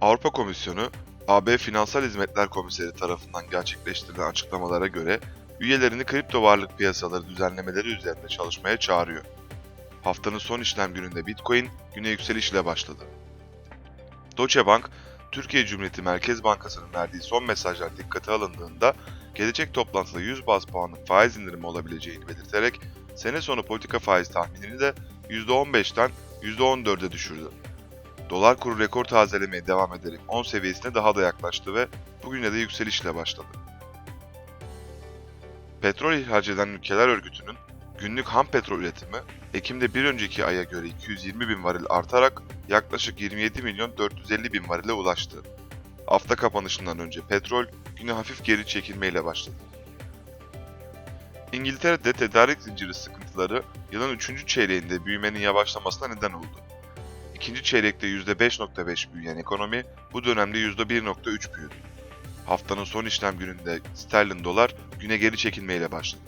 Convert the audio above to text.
Avrupa Komisyonu, AB Finansal Hizmetler Komiseri tarafından gerçekleştirilen açıklamalara göre üyelerini kripto varlık piyasaları düzenlemeleri üzerinde çalışmaya çağırıyor. Haftanın son işlem gününde Bitcoin güne yükselişle başladı. Deutsche Bank, Türkiye Cumhuriyeti Merkez Bankası'nın verdiği son mesajlar dikkate alındığında gelecek toplantıda 100 baz puanlık faiz indirimi olabileceğini belirterek sene sonu politika faiz tahminini de %15'ten %14'e düşürdü. Dolar kuru rekor tazelemeye devam ederek 10 seviyesine daha da yaklaştı ve bugüne de yükselişle başladı. Petrol ihraç eden ülkeler örgütünün günlük ham petrol üretimi Ekim'de bir önceki aya göre 220 bin varil artarak yaklaşık 27 milyon 450 bin varile ulaştı. Hafta kapanışından önce petrol güne hafif geri çekilmeyle başladı. İngiltere'de tedarik zinciri sıkıntıları yılın 3. çeyreğinde büyümenin yavaşlamasına neden oldu. İkinci çeyrekte %5.5 büyüyen ekonomi bu dönemde %1.3 büyüdü. Haftanın son işlem gününde sterlin dolar güne geri çekilmeyle başladı.